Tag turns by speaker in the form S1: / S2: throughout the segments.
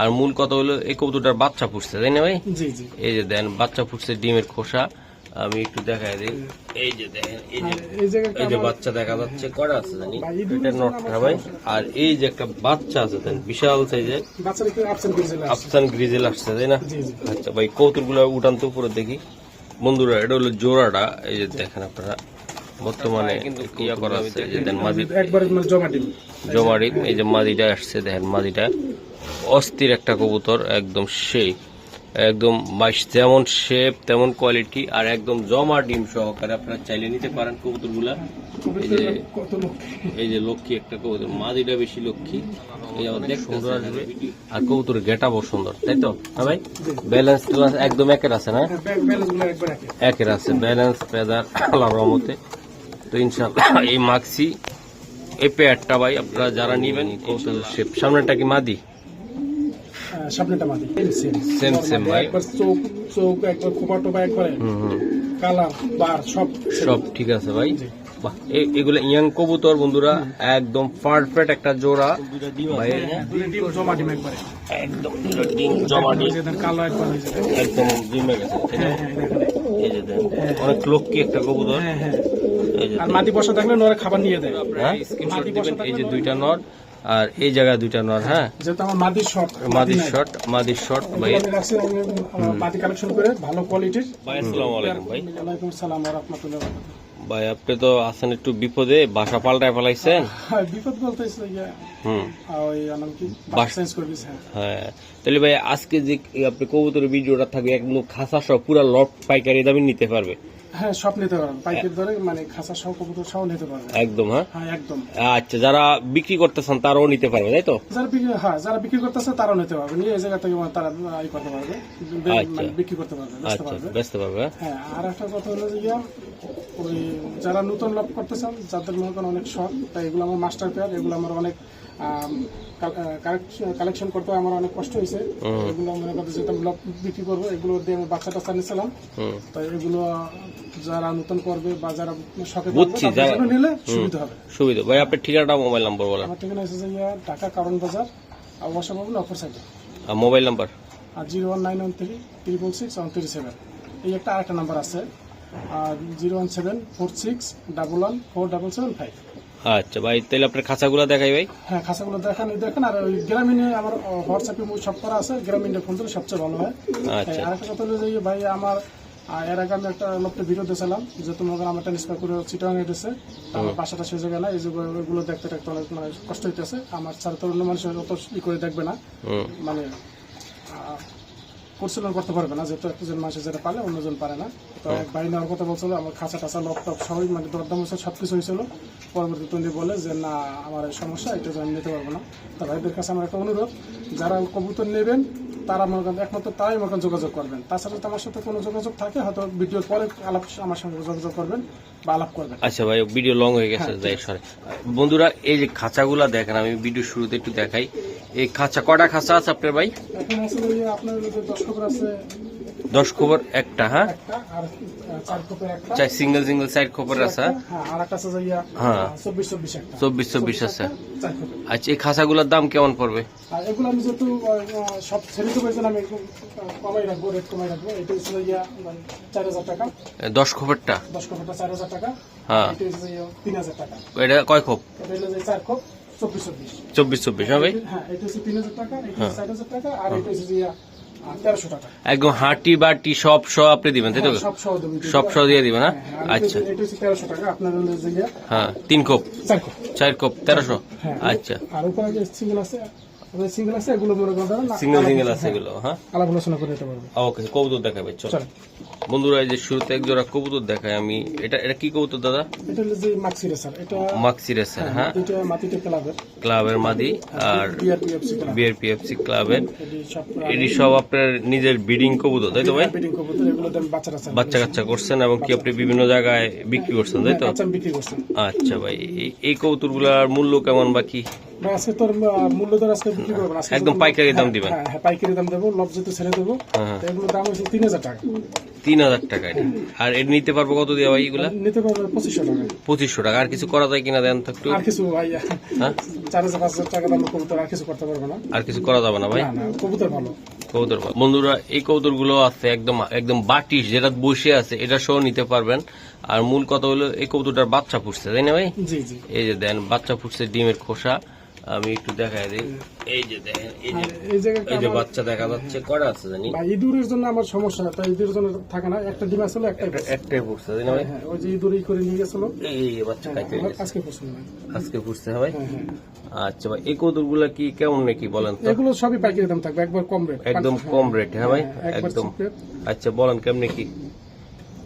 S1: আর মূল কথা হলো এই কবুতরটার বাচ্চা ফুটছে তাই না ভাই?
S2: জি জি।
S1: এই যে দেন বাচ্চা ফুটছে ডিমের খোসা। আমি একটু দেখাই দিই। এই যে দেখেন এই যে
S2: এই জায়গাটা
S1: এই যে বাচ্চা দেখা যাচ্ছে কটা আছে জানি? এটা নটটা ভাই। আর এই যে একটা বাচ্চা আছে দেন বিশাল সাইজের। আফসান গ্রিজেল আসছে। তাই না? আচ্ছা ভাই কৌতুকগুলো উঠান তো উপরে দেখি। বন্ধুরা এটা হলো জোড়াটা। এই যে দেখেন আপনারা বর্তমানে ইয়া করা আছে এই যে দেন মাদি
S2: একবারে মানে
S1: এই যে মাদিটা আসছে দেখেন মাদিটা অস্থির একটা কবুতর একদম সেই। একদম বাইশ যেমন শেপ তেমন কোয়ালিটি আর একদম জমা ডিম সহকারে আপনারা চাইলে নিতে পারেন কবুতরগুলা এই যে এই যে লক্ষ্মী একটা কবুতর মাদিটা বেশি লক্ষ্মী। এই অনেক সুন্দর আসবে। আর কবুতর গেটাবো সুন্দর তাই তো? হ্যাঁ ভাই? ব্যালেন্স একদম একের আছে না? একের আছে ব্যালেন্স পেদার আল্লাহ রহমতে। তো ইনশাল্লাহ এই মাক্সি এই পেয়ারটা ভাই আপনারা যারা নিবেন সামনেটা কি মাদি?
S2: সামনেটা মাদি সেম
S1: ভাই।
S2: একবার চোখ চোখ একবার খোপা টোপা একবারে কালার বার সব
S1: সব ঠিক আছে ভাই? এগুলো ইয়াং কবুতর বন্ধুরা একদম পারফেক্ট একটা জোড়া। ভাই একদম ডিম একদম ডিমে গেছে?
S2: হ্যাঁ হ্যাঁ দেখেন।
S1: এই যে অনেক লক্ষ্মী একটা কবুতর।
S2: হ্যাঁ হ্যাঁ।
S1: এই যে
S2: আর মাটি বসা থাকলে নরে খাবার নিয়ে দেয়।
S1: হ্যাঁ? এই যে দুইটা নর। আর এই জায়গা দুইটা নর হ্যাঁ?
S2: যেহেতু আমার মাটির শর্ট
S1: মাদির শট মাদির শট ভাই।
S2: মাটি কালেকশন করে ভালো কোয়ালিটির
S1: ভাই আসসালামু আলাইকুম ভাই।
S2: ওয়া রাহমাতুল্লাহি ওয়া বারাকাতুহু।
S1: ভাই আপনি তো আছেন একটু বিপদে বাসা পাল্টায় ফেলাইছেন।
S2: হ্যাঁ বিপদ বলতে
S1: হুম।
S2: ওই নাম কি?
S1: বাস-
S2: চেঞ্জ করে হ্যাঁ।
S1: তাহলে ভাই আজকে যে আপনি কবুতরের ভিডিওটা থাকবে একদম খাসা সহ পুরো লট পাইকারি দামে নিতে পারবে।
S2: হ্যাঁ সব নিতে পারবেন। পাইকের ধরে মানে খাসা সহ কবুতর সহ নিতে পারবেন।
S1: একদম হ্যাঁ?
S2: হ্যাঁ একদম।
S1: আচ্ছা যারা বিক্রি করতেছেন তারাও নিতে পারবে তাই তো?
S2: যারা বিক্রি হ্যাঁ যারা বিক্রি করতেছে তারাও নিতে পারবে নিয়ে এই জায়গা থেকে মানে তারা করতে পারবে। বে- বিক্রি করতে পারবে বেচতে পারবে।
S1: ব্যস্ত পারবে হ্যাঁ?
S2: আর একটা কথা হলো যে ওই যারা নতুন লাভ করতে চান যাদের মনে করেন অনেক শখ তাই এগুলো আমার মাস্টার পেয়ার এগুলো আমার অনেক কালেকশন করতে আমার অনেক কষ্ট হয়েছে। এগুলো মনে করতে যেটা লাভ বিক্রি করব এগুলো দিয়ে আমি বাচ্চা টাচ্চা নিয়েছিলাম। তো এগুলো যারা নতুন করবে বা যারা শখে
S1: বুঝছি,
S2: নিলে সুবিধা হবে।
S1: সুবিধা। ভাই আপনার ঠিকানাটা মোবাইল নাম্বার বলেন।
S2: আমার ঠিকানা ইয়া ঢাকা কারণ বাজার ওয়াসা পাবেন অফার সাইডে
S1: আর মোবাইল নাম্বার?
S2: আর zero one nine one three triple six one three seven এই একটা আরেকটা নাম্বার আছে। Zero one seven four six double one four double seven five.
S1: আচ্ছা ভাই তাহলে আপনার খাঁচাগুলো দেখাই ভাই।
S2: হ্যাঁ খাসাগুলো দেখেন দেখেন আর ওই গ্রামীণে আমার হোয়াটসঅ্যাপে সব করা আছে গ্রামীণে ফোন দিলে সবচেয়ে ভালো হয়।
S1: আচ্ছা।
S2: আর একটা কথা হলো যে ভাই আমার এর আগে আমি একটা লোকটা ভিডিও দিয়েছিলাম যেহেতু মনে আমার ট্রান্সফার করে চিটাং এসেছে আমার বাসাটা সে জায়গায় না এই যে ওইগুলো দেখতে দেখতে অনেক মানে কষ্ট হইতেছে। আমার ছাড়া তো অন্য মানুষের অত ই করে দেখবে না। মানে পরিচালনা করতে পারবে না যেহেতু একজন মানুষ যেটা পারে অন্যজন পারে না। তো এক ভাই নেওয়ার কথা বলছিল আমার খাঁচা টাচা লক টপ সবই মানে দরদাম সব কিছু হয়েছিল। পরবর্তী তন্দি বলে যে না আমার এই সমস্যা এটা আমি নিতে পারব না। তো ভাইদের কাছে আমার একটা অনুরোধ যারা কবুতর নেবেন তারা মনে করেন একমাত্র তারাই মনে করেন যোগাযোগ করবেন। তাছাড়া তো আমার সাথে কোনো যোগাযোগ থাকে হয়তো ভিডিওর পরে আলাপ আমার সঙ্গে যোগাযোগ করবেন বা আলাপ করবেন।
S1: আচ্ছা ভাই ভিডিও লং হয়ে গেছে যাই সরে। বন্ধুরা এই যে খাঁচাগুলা দেখেন আমি ভিডিও শুরুতে একটু দেখাই। এই খাঁচা কটা খাঁচা আছে আপনার ভাই?
S2: এখন আছে আপনার দশ খবর আছে
S1: দশ খবর একটা হ্যাঁ? চাই সিঙ্গেল সিঙ্গেল সাইড খবর আছে। হ্যাঁ?
S2: হ্যাঁ। চব্বিশ চব্বিশ
S1: আছে। আচ্ছা এই খাঁচাগুলোর দাম কেমন পড়বে?
S2: এগুলো আমি যেহেতু সব ছেড়ে পেয়েছেন আমি কমাই রাখব রেট কমাই রাখব। এটা হচ্ছে ইয়া মানে চার হাজার টাকা।
S1: দশ খবরটা?
S2: দশ খবরটা চার হাজার টাকা।
S1: হ্যাঁ।
S2: এটা হচ্ছে তিন হাজার টাকা।
S1: এটা কয় খোপ
S2: এটা হলো চার খোপ চব্বিশ চব্বিশ।
S1: চব্বিশ চব্বিশ হ্যাঁ ভাই
S2: হ্যাঁ এটা হচ্ছে তিন হাজার টাকা এটা চার হাজার টাকা আর এটা হচ্ছে যে আহ, তেরোশো টাকা।
S1: একদম হাঁটি বাটি সব সব আপনি দিবেন তাই তো?
S2: হ্যাঁ, সব সহ
S1: সব সহ দিয়ে দিবেন হ্যাঁ?
S2: হ্যাঁ,
S1: আচ্ছা।
S2: তেরোশো টাকা আপনার
S1: হ্যাঁ তিন কোপ।
S2: চার
S1: কোপ তেরোশো?
S2: হ্যাঁ
S1: আচ্ছা।
S2: আর উপরে যে সিঙ্গেল আছে সিঙ্গেল আছে এগুলো মনে করেন
S1: সিঙ্গেল সিঙ্গেল আছে এগুলো হ্যাঁ।
S2: আলাপ আলোচনা করে দিতে পারব।
S1: ওকে কবুতর দেখাবে চল। বন্ধুরা এই যে শুরুতে এক জোড়া কবুতর দেখায় আমি। এটা এটা কি কবুতর দাদা?
S2: এটা হলো যে মাক্সি রেসার এটা
S1: মাক্সি রেসার হ্যাঁ
S2: এটা মাটিতে ক্লাবের।
S1: ক্লাবের মাদি আর
S2: বিআরপিএফসি ক্লাব
S1: বিআরপিএফসি ক্লাবের।
S2: এটি সব
S1: আপনার নিজের ব্রিডিং কবুতর তাই তো ভাই?
S2: ব্রিডিং কবুতর এগুলো দেন বাচ্চারা চান
S1: বাচ্চা কাচ্চা করছেন এবং কি আপনি বিভিন্ন জায়গায় বিক্রি করছেন তাই তো? আচ্ছা ভাই এই- কবুতরগুলার মূল্য কেমন বা কি?
S2: ভাই আজকে তোর মূল্য দর আজকে বিক্রি করব
S1: একদম পাইকারি দাম
S2: হ্যাঁ,
S1: দিবেন।
S2: হ্যাঁ হ্যাঁ পাইকারি দাম দেবো লব ছেড়ে দেবো। দাম হচ্ছে তিন হাজার টাকা।
S1: তিন হাজার টাকা আর এটা নিতে পারব কত দিয়ে ভাই এগুলা?
S2: নিতে পারবে পঁচিশশো টাকা।
S1: পঁচিশশো টাকা। আর কিছু করা যায় কিনা দেন তো একটু।
S2: আর কিছু ভাই চার হাজার পাঁচ হাজার টাকা দাম কবুতর আর কিছু করতে পারবে না।
S1: আর কিছু করা যাবে না ভাই?
S2: কবুতর ভালো।
S1: কবুতর বন্ধুরা এই কবুতরগুলো আছে একদম একদম বাটিশ যেটা বসে আছে এটা সহ নিতে পারবেন। আর মূল কথা হলো এই কবুতরটার বাচ্চা ফুটছে তাই না ভাই? এই যে দেন বাচ্চা ফুটছে ডিমের খোসা। আমি একটু দেখাই দিই। এই যে দেখেন এই যে
S2: এই জায়গায়
S1: এই যে বাচ্চা দেখা যাচ্ছে কটা আছে জানি?
S2: ইঁদুরের জন্য আমার সমস্যা তাই ইঁদুরের জন্য থাকে না একটা ডিম আসলে একটাই পড়ছে।
S1: একটাই ফুটছে তাই ভাই।
S2: হ্যাঁ ওই যে ইঁদুর ই করে নিয়ে গেছিল।
S1: এই বাচ্চা খাইতে
S2: আজকে না
S1: আজকে হ্যাঁ ভাই?
S2: হ্যাঁ হ্যাঁ।
S1: আচ্ছা ভাই এই কবুতরগুলা কি কেমন নাকি বলেন তো?
S2: এগুলো সবই পাইকারি দাম থাকবে একবার কম রেট
S1: একদম কম রেট হ্যাঁ ভাই?
S2: হ্যাঁ,
S1: একদম। আচ্ছা বলেন কেমনে কি?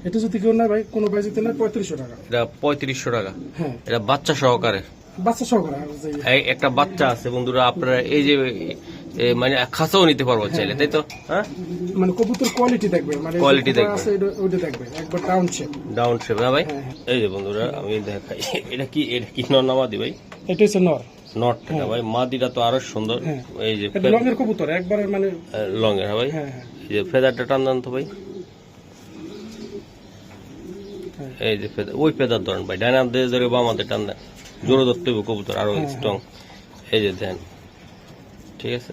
S2: এটা যদি কেউ নেয় ভাই কোনো যদি নেয় পঁয়ত্রিশশো টাকা।
S1: এটা পঁয়ত্রিশশো টাকা।
S2: হ্যাঁ।
S1: এটা বাচ্চা সহকারে।
S2: বাচ্চা
S1: একটা বাচ্চা আছে বন্ধুরা আপনারা এই যে মানে খাসাও নিতে পারব চাইলে তাই তো? হ্যাঁ?
S2: মানে কবুতর কোয়ালিটি দেখবে মানে কবুতর
S1: দেখবে।
S2: একবার ডাউন শেপ
S1: ডাউন শেপ হ্যাঁ ভাই?
S2: হ্যাঁ,
S1: এই যে বন্ধুরা আমি দেখাই এটা কি এটা কি নর্নামাদি ভাই?
S2: এটা হচ্ছে নর।
S1: নট থেকে ভাই মাদিটা তো আরও সুন্দর।
S2: হ্যাঁ।
S1: এই যে
S2: এটা লঙের কবুতর একবারে মানে
S1: লং এর হ্যাঁ ভাই?
S2: হ্যাঁ হ্যাঁ।
S1: এই যে ফেদারটা টান দেন তো ভাই।
S2: হ্যাঁ।
S1: এই যে ফেদার ওই ফেদার ধরেন ভাই ডাইনাম দিয়ে ধরে বাম হাতে টান দেন। জোরে ধরতে হবে কবুতর আরও
S2: হ্যাঁ,
S1: স্ট্রং এই যে দেন ঠিক আছে?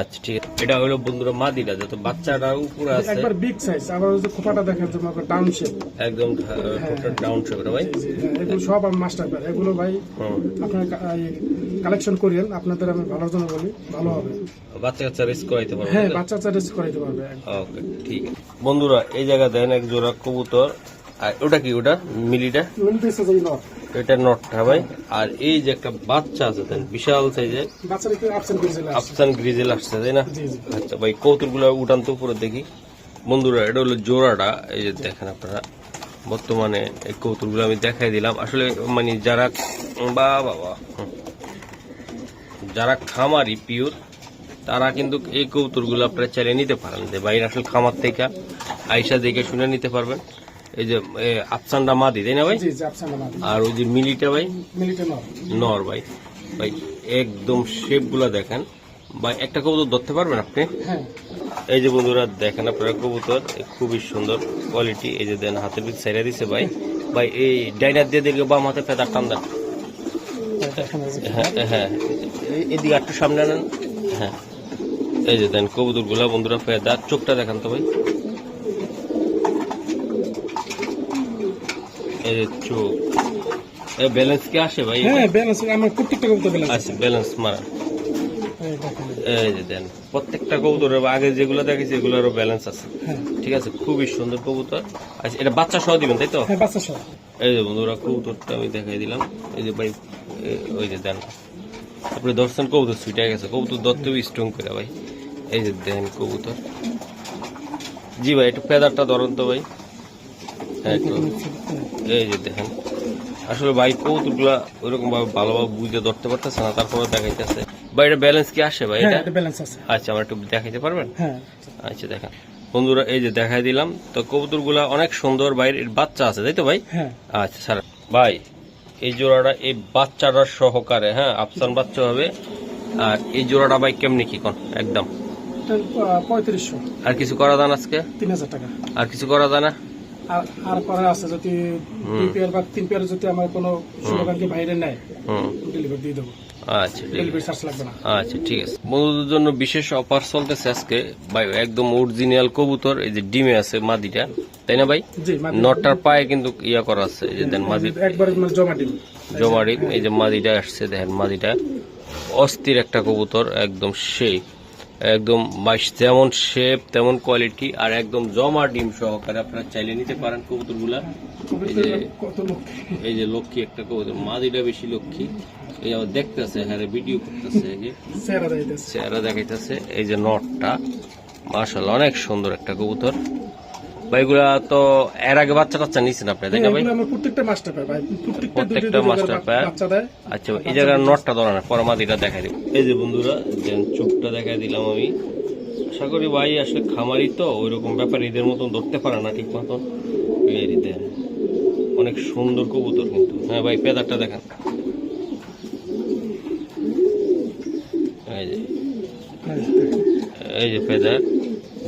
S1: আচ্ছা ঠিক আছে। এটা হলো বন্ধুরা মাদিটা যত বাচ্চাটা উপরে আছে।
S2: একবার বিগ সাইজ আবার ওই যে খোপাটা দেখেন যে ডাউন শেপ
S1: একদম ডাউন শেপ ভাই।
S2: এগুলো সব আমি মাস্টার প্যার এগুলো ভাই
S1: হুম।
S2: আপনার কালেকশন করিয়েন আপনাদের আমি ভালোর জন্য বলি ভালো হবে।
S1: বাচ্চা কাচ্চা রেস করাইতে পারব
S2: হ্যাঁ বাচ্চা চার্জেস করাইতে পারবে
S1: ওকে ঠিক আছে। বন্ধুরা এই জায়গা দেন এক জোড়া কবুতর। আর ওটা কি ওটা? মিলিটা?
S2: নট
S1: এটা নটটা ভাই। আর এই যে একটা বাচ্চা আছে দেন বিশাল সাইজের। আফসান গ্রিজেল আসছে। তাই না? আচ্ছা ভাই কৌতুকগুলো উঠান তো উপরে দেখি। বন্ধুরা এটা হলো জোড়াটা। এই যে দেখেন আপনারা বর্তমানে এই কৌতুকগুলো আমি দেখাই দিলাম। আসলে মানে যারা বা বাবা যারা খামারি পিওর তারা কিন্তু এই কৌতুকগুলো আপনারা চালিয়ে নিতে পারেন। যে বাইরে আসলে খামার থেকে আইসা দেখে শুনে নিতে পারবেন। এই যে আফসানটা মাদি তাই না ভাই? আর ওই যে মিলিটা ভাই? নর। ভাই। ভাই একদম শেপগুলা দেখেন। ভাই একটা কবুতর ধরতে পারবেন আপনি?
S2: হ্যাঁ।
S1: এই যে বন্ধুরা দেখেন আপনারা কবুতর খুবই সুন্দর কোয়ালিটি। এই যে দেন হাতের ভিতরে ছেড়ে দিছে ভাই। ভাই এই ডাইনার দিয়ে দেখবে বাম হাতে ফেদার টান দেন। হ্যাঁ হ্যাঁ এই- এদিকে একটু সামনে আনেন। হ্যাঁ। এই যে দেন কবুতরগুলা বন্ধুরা ফেদার। চোখটা দেখান তো ভাই। যে চোখ ব্যালেন্স কি আসে ভাই?
S2: হ্যাঁ ব্যালেন্স আমার প্রত্যেকটা কবুতর ব্যালেন্স
S1: আচ্ছা ব্যালেন্স মারা।
S2: এই
S1: যে দেন প্রত্যেকটা কবুতরের আগে যেগুলো দেখেছি এগুলোরও ব্যালেন্স আছে।
S2: হ্যাঁ।
S1: ঠিক আছে খুবই সুন্দর কবুতর। আচ্ছা এটা বাচ্চা সহ দিবেন তাই তো?
S2: হ্যাঁ বাচ্চা সহ।
S1: এই যে বন্ধুরা কবুতরটা আমি দেখাই দিলাম। এই যে ভাই ওই যে দেন। আপনি দর্শন কবুতর ছুটে গেছে। কবুতর দত্ত স্ট্রং করে ভাই। এই যে দেন কবুতর। জি ভাই একটু ফেদারটা ধরুন তো ভাই। এই যে দেখেন আসলে ভাই কবুতরগুলা ওইরকম ভাবে ভালোভাবে বুঝতে ধরতে পারতেছে না তারপরে দেখাইতেছে। ভাই এটা ব্যালেন্স কি আসে ভাই
S2: হ্যাঁ
S1: এটা?
S2: এটা ব্যালেন্স আছে।
S1: আচ্ছা আমার একটু দেখাইতে পারবেন?
S2: হ্যাঁ।
S1: আচ্ছা দেখেন। বন্ধুরা এই যে দেখাই দিলাম তো কবুতরগুলা অনেক সুন্দর বাইরের বাচ্চা আছে তাই তো ভাই?
S2: হ্যাঁ।
S1: আচ্ছা স্যার ভাই এই জোড়াটা এই বাচ্চাটার সহকারে হ্যাঁ আফসান বাচ্চা হবে। আর এই জোড়াটা ভাই কেমনি কি কোন? একদম।
S2: পঁয়ত্রিশশো।
S1: আর কিছু করা যান আজকে?
S2: তিন হাজার টাকা।
S1: আর কিছু করা যায় না?
S2: আর আছে যদি দুই পেয়ার বা তিন পেয়ার যদি আমার কোনো বাইরে নেয় ডেলিভারি দিয়ে দেবো।
S1: আচ্ছা আচ্ছা ঠিক আছে। বন্ধুদের জন্য বিশেষ অফার চলতেছে আজকে। ভাই একদম অরিজিনাল কবুতর এই যে ডিমে আছে মাদিটা তাই না ভাই? নটার পায়ে কিন্তু ইয়া করা আছে এই যে দেন মাদি।
S2: একবার মানে জমা
S1: জমারি এই যে মাদিটা আসছে দেখেন মাদিটা। অস্থির একটা কবুতর একদম সেই। একদম বাইশ যেমন শেপ তেমন কোয়ালিটি আর একদম জমা ডিম সহকারে আপনারা চাইলে নিতে পারেন কবুতরগুলা। এই যে এই যে লক্ষ্মী একটা কবুতর মাদিটা বেশি লক্ষ্মী। এই আমার দেখতেছে হ্যাঁ ভিডিও করতেছে
S2: চেহারা
S1: দেখাইতেছে। এই যে নটটা। মার্শাল অনেক সুন্দর একটা কবুতর। ভাইগুলা তো এর আগে বাচ্চা কাচ্চা নিয়েছেন আপনি তাই না ভাই?
S2: প্রত্যেকটা মাস্টার প্যার ভাই। প্রত্যেকটা
S1: মাস্টার
S2: পাই
S1: আচ্ছা এই জায়গার নটটা ধরানো পরমাদিটা দেখাই দিব এই যে বন্ধুরা যেন চোখটা দেখাই দিলাম আমি। আশা করি ভাই আসলে খামারি তো ওই রকম ব্যাপার এদের মতন ধরতে পারে না ঠিক মতন দেন অনেক সুন্দর কবুতর কিন্তু। হ্যাঁ ভাই পেদারটা দেখান।
S2: এই যে
S1: এই যে পেদার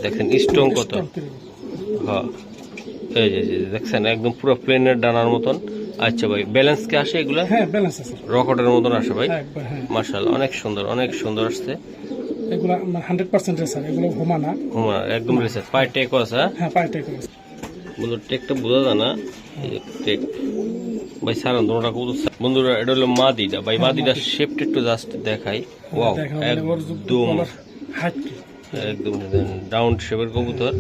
S1: দেখেন স্ট্রং কত। হ্যাঁ এই যে দেখছেন একদম পুরো প্লেনের ডানার মতন। আচ্ছা ভাই ব্যালেন্স কি আসে এগুলা?
S2: হ্যাঁ ব্যালেন্স আছে।
S1: রকেটের মতন আসে ভাই?
S2: হ্যাঁ হ্যাঁ।
S1: মার্শাল অনেক সুন্দর অনেক সুন্দর আসছে।
S2: এগুলো হান্ড্রেড পার্সেন্ট রেসার এগুলো ঘুমা না।
S1: হুমা, একদম আছে হ্যাঁ?
S2: টেক আছে।
S1: বন্ধু টেকটা বোঝা যায় না। টেক। ভাই সারান বন্ধুরা এটা হলো মাদিটা। ভাই মাদিটা শেপটা একটু জাস্ট দেখাই। ওয়াও
S2: মানে
S1: একদম। রাউন্ড শেপের কবুতর।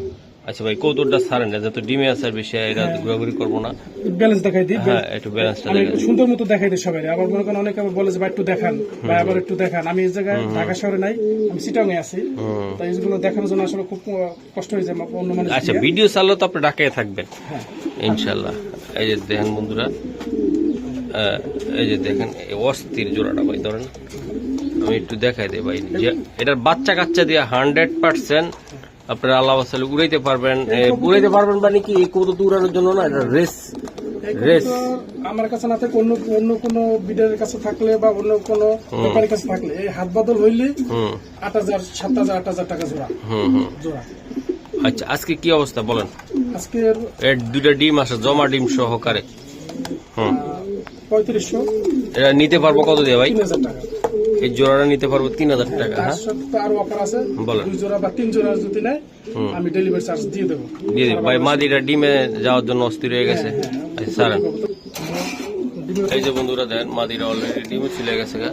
S1: আচ্ছা ভাই কৌতুরটা সারেন না যত ডিমে আসার বেশি এটা ঘোরাঘুরি করব না।
S2: ব্যালেন্স দেখাই দিই
S1: হ্যাঁ একটু ব্যালেন্সটা
S2: সুন্দর মতো দেখাই দিই সবাই আবার মনে করেন অনেকে বলে যে ভাই একটু দেখান। ভাই আবার একটু দেখান। আমি এই জায়গায় ঢাকা শহরে নাই আমি আছি। তাই এইগুলো দেখানোর জন্য আসলে খুব কষ্ট হয়ে যায় অন্য মানুষ
S1: আচ্ছা ভিডিও চাললে তো আপনি ডাকে থাকবেন।
S2: হ্যাঁ।
S1: ইনশাল্লাহ এই যে দেখেন বন্ধুরা এই যে দেখেন এই অস্থির জোড়াটা ভাই ধরেন। আমি একটু দেখাই দিই ভাই এটার বাচ্চা কাচ্চা দিয়ে হান্ড্রেড পার্সেন্ট আপনারা আল্লাহ আসলে উড়াইতে পারবেন উড়াইতে পারবেন মানে কি কৌতো উড়ানোর জন্য না এটা রেস রেস।
S2: আমার কাছে না থাকে অন্য অন্য কোনো বিডারের কাছে থাকলে বা অন্য কোনো ব্যাপারীর কাছে থাকলে এই হাত বদল হইলে
S1: হুম।
S2: আট হাজার সাত হাজার আট হাজার টাকা জোড়া।
S1: হুম হুম।
S2: জোড়া।
S1: আচ্ছা আজকে কি অবস্থা বলেন?
S2: আজকে
S1: এর দুইটা ডিম আছে জমা ডিম সহকারে। হুম।
S2: পঁয়ত্রিশশো।
S1: এটা নিতে পারব কত দিয়ে ভাই?
S2: তিন হাজার টাকা।
S1: এই জোড়াটা নিতে পারব তিন হাজার টাকা
S2: তার
S1: হ্যাঁ
S2: সাথে আরও অফার আছে।
S1: বলেন।
S2: দুই জোড়া বা তিন জোড়া যদি নেয়। আমি ডেলিভারি চার্জ দিয়ে দেবো।
S1: দিয়ে দিন ভাই মাদিটা ডিমে যাওয়ার জন্য অস্থির হয়ে গেছে। আচ্ছা সারেন। এই যে বন্ধুরা দেন মাদিরা অলরেডি ডিমে চলে গেছে গা।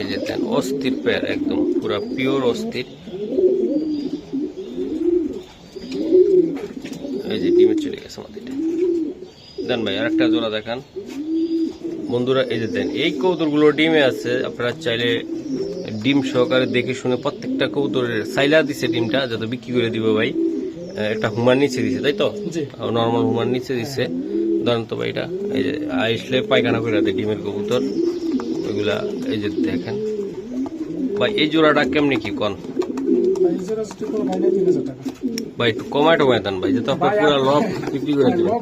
S1: এই যে দেন অস্থির পেয়ার একদম পুরা পিওর অস্থির। এই যে ডিমে চলে গেছে মাদিটা। দেন ভাই আরেকটা জোড়া দেখান। বন্ধুরা এই যে দেন এই কৌতুরগুলো ডিমে আছে আপনারা চাইলে ডিম সহকারে দেখে শুনে প্রত্যেকটা কৌতুরের সাইলা দিছে ডিমটা যাতে বিক্রি করে দিব ভাই। একটা হুমার নিচে দিছে তাই তো? নর্মাল হুমার নিচে দিচ্ছে ধরেন তো ভাই এটা এই যে আইসলে পায়খানা করে দেয় ডিমের কবুতর। ওইগুলা এই যে দেখেন। ভাই এই জোড়াটা কেমনি কি কন?
S2: ভাই
S1: একটু কমায় টমায় দেন ভাই যেহেতু আপনার পুরো লব বিক্রি করে দিবেন।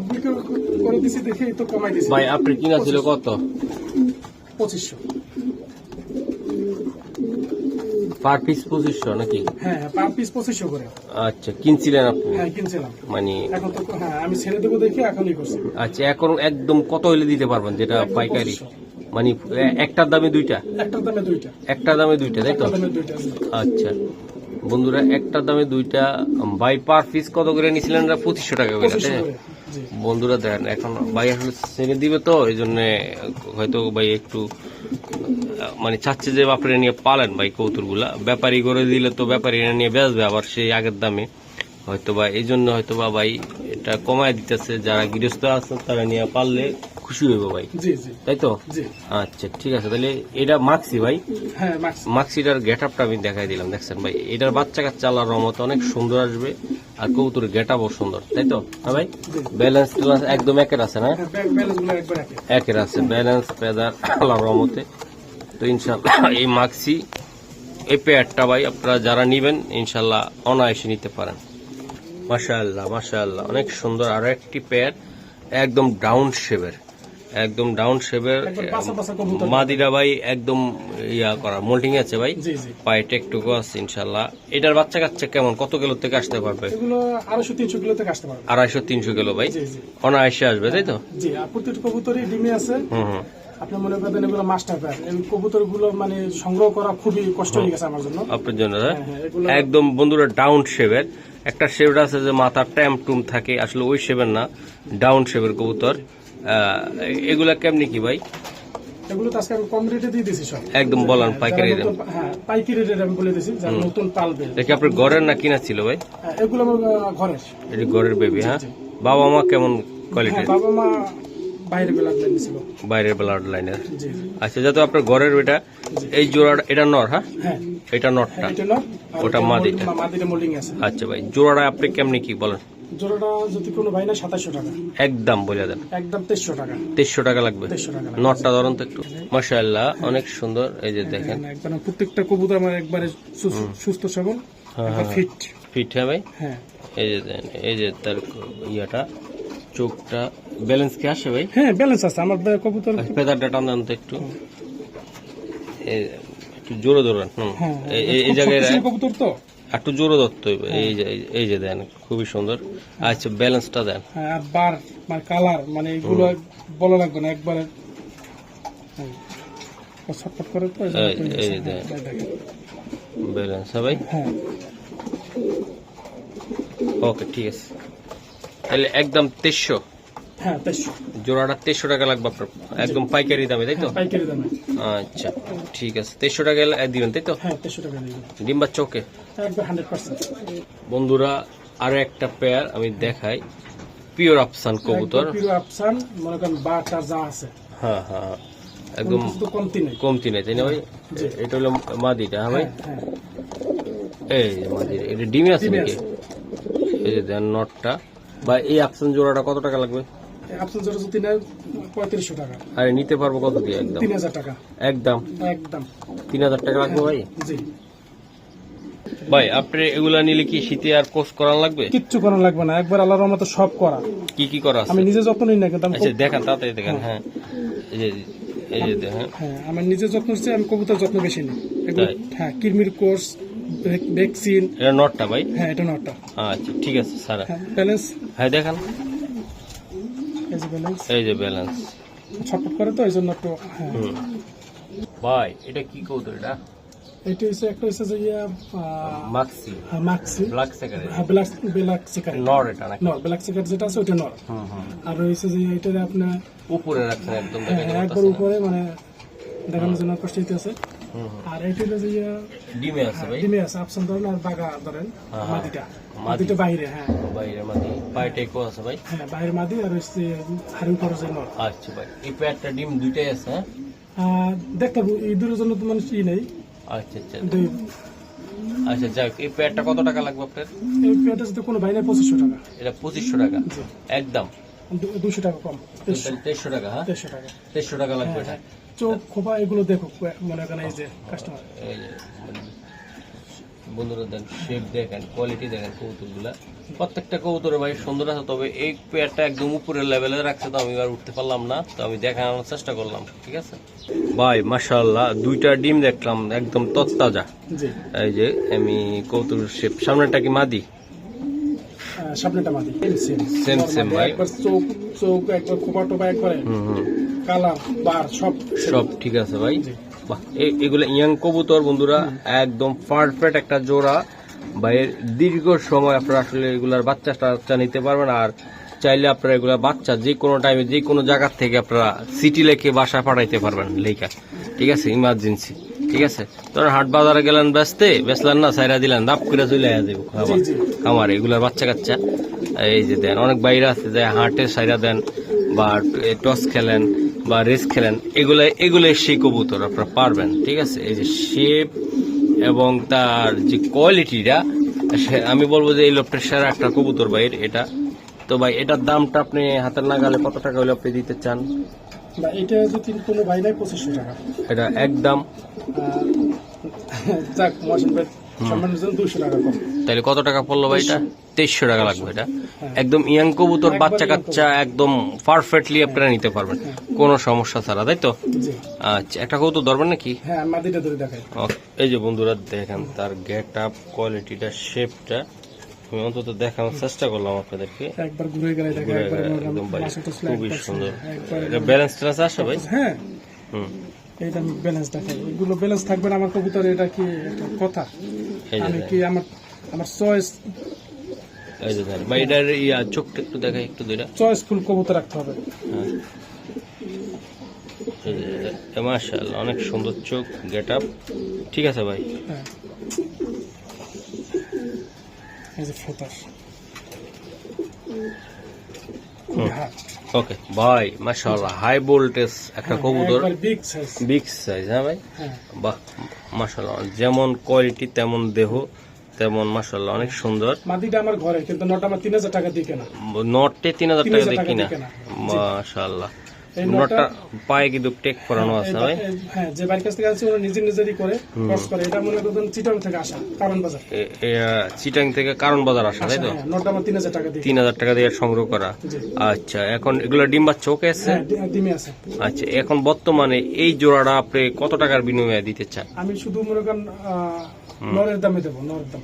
S2: করে দিছি দেখে তো কমাই দিছি
S1: ভাই আপনি কিনা ছিল কত?
S2: পঁচিশশো।
S1: পার পিস পঁচিশশো নাকি?
S2: হ্যাঁ পার পিস পঁচিশশো করে।
S1: আচ্ছা কিনছিলেন আপনি?
S2: হ্যাঁ কিনছিলাম।
S1: মানে
S2: এখন তো হ্যাঁ আমি ছেড়ে দেবো দেখে এখনই করছি।
S1: আচ্ছা এখন একদম কত হইলে দিতে পারবেন যেটা পাইকারি? মানে একটার দামে দুইটা?
S2: একটার দামে দুইটা।
S1: একটার দামে দুইটা তাই তো। আচ্ছা। বন্ধুরা একটার দামে দুইটা বাই পার পিস কত করে নিছিলেন? না পঁচিশশো টাকা করে। বন্ধুরা দেখেন এখন ভাই আসলে ছেড়ে দিবে তো এই জন্য হয়তো ভাই একটু মানে চাচ্ছে যে বাপরে নিয়ে পালেন ভাই কৌতুরগুলা ব্যাপারী করে দিলে তো ব্যাপারী নিয়ে বেচবে আবার সেই আগের দামে। হয়তো বা এই জন্য হয়তো বা ভাই এটা কমায় দিতেছে যারা গৃহস্থ আছে তারা নিয়ে পারলে খুশি হইব ভাই। তাই তো? আচ্ছা ঠিক আছে তাহলে এটা মাক্সি ভাই।
S2: হ্যাঁ
S1: মাক্সিটার গেট আপটা আমি দেখাই দিলাম দেখছেন ভাই? এটার বাচ্চা কাচ্চা আল্লাহর রহমতে অনেক সুন্দর আসবে। আর কবুতরের গেটা আপও সুন্দর, তাই তো? হ্যাঁ ভাই? ব্যালেন্স ট্যালেন্স একদম একের আছে না? একের আছে ব্যালেন্স পেদার আল্লাহ রহমতে। তো ইনশাল্লাহ এই মাক্সি এই পেয়ারটা ভাই আপনারা যারা নিবেন ইনশাল্লাহ অনায়াসে নিতে পারেন। মাশাআল্লাহ মাশাআল্লাহ, অনেক সুন্দর আরও একটি পেয়ার একদম ডাউন শেপের একদম ডাউন শেপের মাদিরা ভাই একদম ইয়া করা মোল্টিং আছে ভাই।
S2: জি জি।
S1: পায়ে টেকটুকু আছে ইনশাল্লাহ। এটার বাচ্চা কাচ্চা কেমন? কত কিলো থেকে আসতে পারবে?
S2: এগুলো আড়াইশো তিনশো কিলো থেকে আসতে পারবে।
S1: আড়াইশো তিনশো কিলো ভাই। অনায়াসে আসবে তাই তো?
S2: জি প্রতিটি কবুতরই ডিমে আছে।
S1: হুম হুম।
S2: আপনি মনে করেন এগুলো মাস্টার প্যার এই কবুতরগুলো মানে সংগ্রহ করা খুবই কষ্ট হয়ে গেছে আমার জন্য।
S1: আপনার জন্য হ্যাঁ?
S2: হ্যাঁ, হ্যাঁ,
S1: একদম বন্ধুরা ডাউন শেপের একটা শেপের আছে যে মাথার ট্যাম টুম থাকে। আসলে ওই শেপের না ডাউন শেপের কবুতর। এগুলা কেমনি কি ভাই?
S2: এগুলো তো আজকে আমি কম রেটে দিয়ে দিছি সব।
S1: একদম বলেন পাইকারি দাম
S2: হ্যাঁ পাইকারি রেটে আমি বলে দিছি যারা নতুন পালবে
S1: দেখি আপনার ঘরের না কিনা ছিল ভাই?
S2: হ্যাঁ, এগুলো আমার ঘরের।
S1: এটি ঘরের বেবি হ্যাঁ? বাবা মা কেমন
S2: হ্যাঁ
S1: কোয়ালিটির
S2: বাবা মা বাইরে বেলা ছিল।
S1: বাইরের ব্লাড লাইনের
S2: জি।
S1: আচ্ছা যাতে আপনার ঘরের বেটা এই জোড়াটা এটা নর হ্যাঁ?
S2: হ্যাঁ।
S1: এটা নটটা।
S2: এটা
S1: ওটা মাদিটা।
S2: মাদিটা মোল্ডিং আছে।
S1: আচ্ছা ভাই জোড়াটা আপনি কেমনি কি বলেন?
S2: জোড়াটা যদি কোনো ভাই না সাতাশশো টাকা।
S1: একদম বলে দেন।
S2: একদম তেইশশো টাকা।
S1: তেইশশো টাকা লাগবে?
S2: তেইশশো টাকা
S1: নটটা ধরুন তো একটু। মাশাআল্লাহ অনেক সুন্দর। এই যে দেখেন।
S2: হ্যাঁ, একবার প্রত্যেকটা কবুতর আমার একবারে সুস্থ সবল
S1: হ্যাঁ,
S2: ফিট
S1: ফিট হ্যাঁ ভাই?
S2: হ্যাঁ।
S1: এই যে এই যে তার ইয়াটা চোখটা ব্যালেন্স কি আসে ভাই?
S2: হ্যাঁ ব্যালেন্স আছে। আমার কবুতর
S1: পেদারটা টান দেন তো একটু। একটু জোরে ধরেন হুম।
S2: হ্যাঁ
S1: এই- জায়গায়
S2: কবুতর তো।
S1: একটু জোরে ধরতে হইবে। এই যে এই যে দেন খুবই সুন্দর। আচ্ছা ব্যালেন্সটা দেন।
S2: হ্যাঁ আর বার মানে কালার মানে এগুলো বলা লাগবে না একবারে। হ্যাঁ। ও ছটফট করে তো এই হ্যাঁ। এই দেখেন।
S1: ব্যালেন্স হ্যাঁ ভাই?
S2: হ্যাঁ।
S1: ওকে ঠিক আছে। তাহলে একদম তেইশশো।
S2: হ্যাঁ
S1: জোড়াটা তেইশশো টাকা লাগবে আপনার। একদম পাইকারি দামে তাই তো?
S2: পাইকারি দামে।
S1: আচ্ছা ঠিক আছে। তেইশশো টাকা দিবেন তাই তো?
S2: হ্যাঁ তেইশশো টাকা দিয়ে দেবেন।
S1: ডিম বাচ্চা ওকে?
S2: একবার হান্ড্রেড পার্সেন্ট
S1: বন্ধুরা আরও একটা পেয়ার আমি দেখাই। পিওর আফসান কবুতর।
S2: পিরো আফসান মনে করেন বার যা আছে।
S1: হ্যাঁ হ্যাঁ হ্যাঁ। একদম
S2: কমতি নেই।
S1: কমতি নেই তাই না ভাই? এটা হলো মাদিটা হ্যাঁ ভাই?
S2: হ্যাঁ
S1: এই যে মাদি এটা ডিমে আছে নাকি? এই যে দেন নটটা। বা এই আফসান জোড়াটা কত টাকা লাগবে?
S2: পঁয়ত্রিশশো টাকা।
S1: আরে নিতে পারব কত দিয়ে? একদম।
S2: তিন হাজার টাকা।
S1: একদম।
S2: একদম।
S1: তিন হাজার টাকা লাগবে ভাই?
S2: জি।
S1: ভাই আপনি এগুলা নিলে কি শীতে আর কোর্স করার লাগবে?
S2: কিচ্ছু করা লাগবে না। একবার আল্লাহর রহমতে সব করা।
S1: কি কি করা আছে?
S2: আমি নিজে যত্ন নিই না কিন্তু
S1: আচ্ছা দেখান তাড়াতাড়ি দেখেন হ্যাঁ। এই যে এই যে দেখেন।
S2: হ্যাঁ আমার নিজের যত্ন হচ্ছে আমি কবুতর যত্ন বেশি নিই। হ্যাঁ কিরমির কোর্স ভ্যাকসিন।
S1: এটা নটটা ভাই?
S2: হ্যাঁ এটা নটা
S1: আচ্ছা ঠিক আছে স্যার
S2: হ্যাঁ ব্যালেন্স
S1: হ্যাঁ দেখান।
S2: এই যে ব্যালেন্স
S1: এই যে ব্যালেন্স
S2: ছটফট করে তো এই জন্য একটু হ্যাঁ।
S1: ভাই এটা কি কৌতো এটা?
S2: এটা হচ্ছে একটা হচ্ছে যে ইয়া
S1: মাক্সি
S2: মাক্সি
S1: ব্ল্যাক সেকারে
S2: হ্যাঁ ব্ল্যাক ব্ল্যাক সিকারেট
S1: নর এটা নাকি?
S2: নর ব্ল্যাক সিকারেট যেটা আছে ওইটা নর আর হচ্ছে যে এটা আপনার
S1: উপরে রাখছেন একদম
S2: হ্যাঁ,
S1: দেখে
S2: একবার উপরে মানে দেখানোর জন্য কষ্ট
S1: হুম হুম
S2: আর এটা হলো যে
S1: ডিমে আছে ভাই?
S2: ডিমে আছে আপসান ধরেন আর বাগা ধরেন
S1: হ্যাঁ,
S2: মাদিটা বাইরে হ্যাঁ।
S1: বাইরে মাদি পাইটাইকো আছে ভাই?
S2: হ্যাঁ বাইরে মাদি আর হচ্ছে হাড়ি উপরে যে
S1: আচ্ছা ভাই এই প্যাডটা ডিম দুইটাই আছে হ্যাঁ?
S2: দেখতে এই দুটোর জন্য তো মানুষ ই নেই।
S1: আচ্ছা আচ্ছা। আচ্ছা যাক এই প্যাডটা কত টাকা লাগবে আপনার?
S2: এই পেয়ারটা যদি কোনো ভাই নেই পঁচিশশো টাকা।
S1: এটা পঁচিশশো টাকা? একদম?
S2: দু- দুশো টাকা কম। তেইশশো
S1: টাকা হ্যাঁ?
S2: তেইশশো টাকা।
S1: তেইশশো টাকা লাগবে
S2: হ্যাঁ,
S1: এটা
S2: হ্যাঁ। চোখ খোপা এগুলো দেখো মনে করেন এই যে কাস্টমার
S1: মানে বন্ধুরা দেন শেপ দেখেন কোয়ালিটি দেখেন কবুতরগুলা প্রত্যেকটা কবুতরের ভাই সুন্দর আছে তবে এই পেয়ারটা একদম উপরের লেভেলে রাখছে তো আমি আর উঠতে পারলাম না তো আমি দেখানোর চেষ্টা করলাম ঠিক আছে? ভাই মাশাআল্লাহ দুইটা ডিম দেখলাম একদম তত্তাজা। এই যে আমি কৌতুর শেপ সামনেটা কি মাদি?
S2: সামনেটা মাদি সেম
S1: ভাই।
S2: একবার চোখ চোখ একবার খোপা টোপা একবারে। কালার বার সব।
S1: সব ঠিক আছে ভাই। বাহ এগুলো ইয়াং কবুতর বন্ধুরা একদম পারফেক্ট একটা জোড়া। ভাইয়ের দীর্ঘ সময় আপনারা আসলে এগুলার বাচ্চা টাচ্চা নিতে পারবেন আর চাইলে আপনারা এগুলা বাচ্চা যে কোনো টাইমে যে কোনো জায়গার থেকে আপনারা সিটি লেখে বাসা পাঠাইতে পারবেন লেখা ঠিক আছে ইমার্জেন্সি ঠিক আছে? ধরেন হাট বাজারে গেলেন ব্যস্তে বেচলেন না সাইরা দিলেন দাপ করে চলে যাব খাবার
S2: জি।
S1: খামার এগুলার বাচ্চা কাচ্চা। এই যে দেন অনেক বাইরে আছে যে হাটে সাইরা দেন বা টস খেলেন বা রেস খেলেন এগুলো এগুলো সেই কবুতর আপনারা পারবেন ঠিক আছে? এই যে শেপ এবং তার যে কোয়ালিটিটা সে- আমি বলব যে এই লোকটার সেরা একটা কবুতর ভাইয়ের এটা। তো ভাই এটার দামটা আপনি হাতের নাগালে কত টাকা হলে আপনি দিতে চান?
S2: বা এটা যদি কোনো ভাই নেই পঁচিশশো টাকা।
S1: এটা একদম
S2: যাক মহাজন ভাই সম্মানের জন্য দুশো টাকা কম।
S1: তাহলে কত টাকা পড়ল ভাই এটা? তেইশশো টাকা লাগবে এটা। একদম ইয়াং কবুতর বাচ্চা কাচ্চা একদম পারফেক্টলি আপনারা নিতে পারবেন। কোনো সমস্যা ছাড়া তাই তো? আচ্ছা একটা কবুতর ধরবেন নাকি?
S2: হ্যাঁ
S1: এই যে বন্ধুরা দেখেন তার গেট আপ কোয়ালিটিটা শেপটা আমি অন্তত দেখানোর চেষ্টা করলাম আপনাদেরকে।
S2: একবার ঘুরে গেলে দেখা একবার
S1: একদম খুবই সুন্দর। এটা ব্যালেন্স ট্যালেন্স আসে ভাই?
S2: হ্যাঁ।
S1: হুম।
S2: এইটা আমি ব্যালেন্স দেখাই এগুলো ব্যালেন্স থাকবে না আমার কবুতর এটা কি কথা? আমি কি আমার আমার চয়েস
S1: এই যে দেখেন ভাই এটার ইয়া চোখটা একটু দেখাই একটু দুইটা
S2: চয়েস ফুল কবুতর রাখতে হবে।
S1: হ্যাঁ। মাশাআল্লাহ অনেক সুন্দর চোখ গেট আপ ঠিক আছে ভাই।
S2: হ্যাঁ। এই যে
S1: ওকে ভাই মাশাআল্লাহ হাই ভোল্টেজ একটা কবুতর
S2: বিগ সাইজ
S1: বিগ সাইজ হ্যাঁ ভাই?
S2: হ্যাঁ।
S1: বাহ মাশাআল্লাহ যেমন কোয়ালিটি তেমন দেহ তেমন মাশাআল্লাহ অনেক সুন্দর।
S2: মাদিটা আমার ঘরে কিন্তু নটা আমার তিন হাজার টাকা দিয়ে কেনা।
S1: নটে তিন হাজার টাকা
S2: 3000
S1: দিয়ে কিনা? মাশাআল্লাহ। নটটা পায়ে কিন্তু টেক করানো আছে ভাই।
S2: হ্যাঁ যে কাছ থেকে আছে ওরা নিজের নিজেরই করে ক্রস করে। এটা মনে করেন চিটং থেকে আসা কারণ বাজার
S1: চিটাং থেকে কারণ বাজার আসা তাই তো?
S2: হ্যাঁ নটটা আমার তিন হাজার টাকা দিয়ে।
S1: তিন হাজার টাকা দিয়ে সংগ্রহ করা। আচ্ছা এখন এগুলো ডিম বাচ্চা ওকে আছে?
S2: হ্যাঁ ডিমে আছে।
S1: আচ্ছা এখন বর্তমানে এই জোড়াটা আপনি কত টাকার বিনিময়ে দিতে চান?
S2: আমি শুধু মনে করেন নরের দামে দেবো নরের দাম।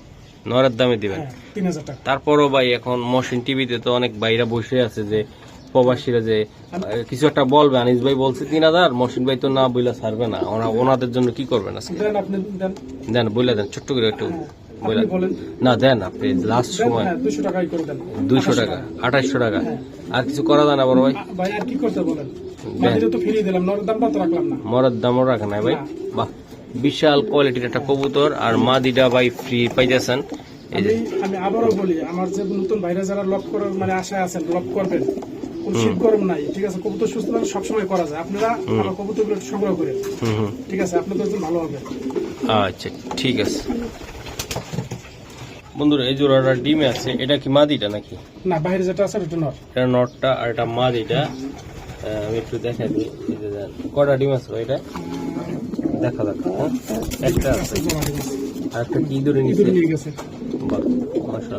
S1: নরের দামে দিবেন?
S2: হ্যাঁ তিন হাজার টাকা।
S1: তারপরও ভাই এখন মশিন টিভিতে তো অনেক বাইরা বসে আছে যে প্রবাসীরা যে কিছু একটা বলবে আনিস ভাই বলছে তিন হাজার মসিন ভাই তো না বইলা ছাড়বে না। ওনাদের জন্য কি করবেন আজকে?
S2: দেন
S1: বইলা দেন ছোট্ট করে একটু বইলা না দেন আপনি লাস্ট সময়
S2: হ্যাঁ
S1: দুইশো টাকা আঠাইশশো টাকা। আর কিছু করা যায় না বড় ভাই?
S2: না।
S1: মরার দামও রাখে নাই ভাই। বাহ বিশাল কোয়ালিটির একটা কবুতর আর মাদিটা ভাই ফ্রি পাইতেছেন।
S2: আমি আবারও বলি আমার যে নতুন বাইরে যারা লক করার মানে আশায় আছেন লক করবেন শীত গরম নাই ঠিক আছে? কবুতর সুস্থ থাকলে সবসময় করা যায়। আপনারা আমার কবুতরগুলো সংগ্রহ করেন
S1: হুম
S2: ঠিক আছে? আপনাদের জন্য ভালো হবে।
S1: আচ্ছা ঠিক আছে। বন্ধুরা এই জোড়াটা ডিমে আছে এটা কি মাদিটা নাকি?
S2: না বাইরে যেটা আছে ওটা নর
S1: এটা নটটা আর এটা মাদিটা। আমি একটু দেখা দিই। কটা ডিম আছে এটা? দেখা দেখা হ্যাঁ? একটা আছে। আর একটা কি ধরে নিচ্ছে
S2: নিয়ে গেছে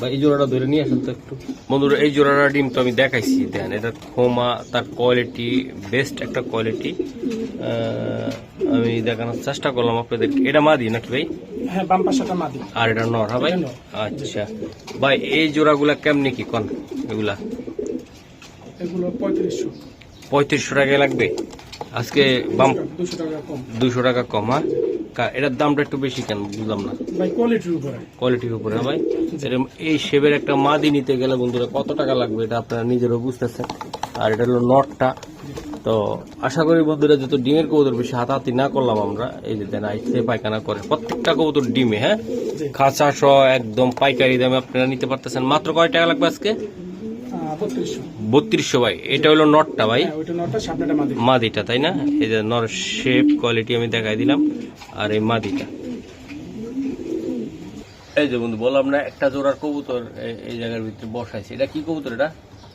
S1: ভাই এই জোড়াটা ধরে নিয়ে আসেন তো একটু। বন্ধুরা এই জোড়াটা ডিম তো আমি দেখাইছি দেন এটা খোমা তার কোয়ালিটি বেস্ট একটা কোয়ালিটি আমি দেখানোর চেষ্টা করলাম আপনাদের এটা মাদি নাকি ভাই?
S2: হ্যাঁ বাম পাশাটা মাদি।
S1: আর এটা নর হ্যাঁ ভাই? আচ্ছা। ভাই এই জোড়াগুলা কেমনি কি কন এগুলা?
S2: এগুলো পঁয়ত্রিশশো।
S1: পঁয়ত্রিশশো টাকা লাগবে? আজকে বাম
S2: দুশো টাকা কম।
S1: দুশো টাকা কম হ্যাঁ? এটার দামটা একটু বেশি কেন? বুঝলাম না।
S2: ভাই কোয়ালিটির উপরে।
S1: কোয়ালিটির উপরে ভাই? এই শেপের একটা মাদি নিতে গেলে বন্ধুরা কত টাকা লাগবে এটা আপনারা নিজেরও বুঝতেছেন। আর এটা হলো নটটা। তো আশা করি বন্ধুরা যত ডিমের কবুতর বেশি হাতাহাতি না করলাম আমরা এই যে দেন আইসে পায়খানা করে। প্রত্যেকটা কবুতর ডিমে হ্যাঁ? খাঁচা সহ একদম পাইকারি দামে আপনারা নিতে পারতেছেন। মাত্র কয় টাকা লাগবে আজকে?
S2: বত্রিশশো।
S1: বত্রিশশো ভাই এটা হলো নটটা ভাই।
S2: হ্যাঁ
S1: মাদিটা। তাই না? এই যে নর শেপ কোয়ালিটি আমি দেখাই দিলাম আর এই মাদিটা। এই যে বন্ধু বললাম না একটা জোড়ার কবুতর এই জায়গার ভিতরে বসাইছে। এটা কি কবুতর এটা?